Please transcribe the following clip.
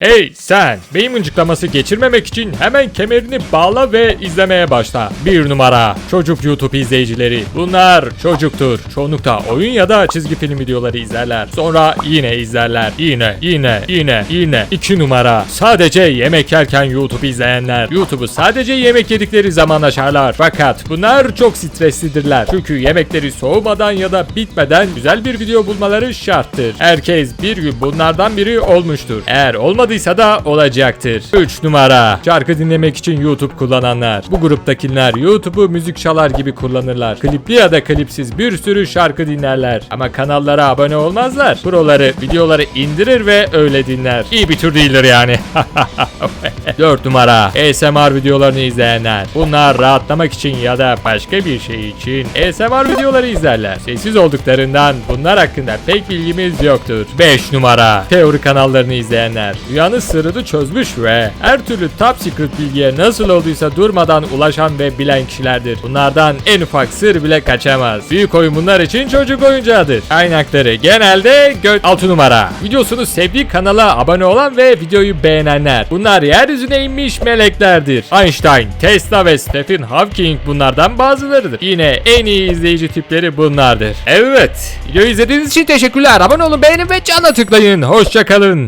Hey sen! Beyin mıncıklaması geçirmemek için hemen kemerini bağla ve izlemeye başla. Bir numara. Çocuk YouTube izleyicileri. Bunlar çocuktur. Çoğunlukla oyun ya da çizgi film videoları izlerler. Sonra yine izlerler. Yine, yine, yine, yine. İki numara. Sadece yemek yerken YouTube izleyenler. YouTube'u sadece yemek yedikleri zaman açarlar. Fakat bunlar çok streslidirler. Çünkü yemekleri soğumadan ya da bitmeden güzel bir video bulmaları şarttır. Herkes bir gün bunlardan biri olmuştur. Eğer olmadıysa da olacaktır. 3 numara. Şarkı dinlemek için YouTube kullananlar. Bu gruptakiler YouTube'u müzik çalar gibi kullanırlar. Klipli ya da klipsiz bir sürü şarkı dinlerler. Ama kanallara abone olmazlar. Proları, videoları indirir ve öyle dinler. İyi bir tür değildir yani. 4 numara. ASMR videolarını izleyenler. Bunlar rahatlamak için ya da başka bir şey için ASMR videoları izlerler. Sessiz olduklarından bunlar hakkında pek bilgimiz yoktur. 5 numara. Teori kanallarını izleyenler. Dünyanın sırrını çözmüş ve her türlü top secret bilgiye nasıl olduysa durmadan ulaşan ve bilen kişilerdir. Bunlardan en ufak sır bile kaçamaz. Büyük oyun bunlar için çocuk oyuncağıdır. Kaynakları genelde gö 6 numara. Videosunu sevdiği kanala abone olan ve videoyu beğenenler. Bunlar yeryüzüne inmiş meleklerdir. Einstein, Tesla ve Stephen Hawking bunlardan bazılarıdır. Yine en iyi izleyici tipleri bunlardır. Evet. Videoyu izlediğiniz için teşekkürler. Abone olun, beğenin ve cana tıklayın. Hoşçakalın.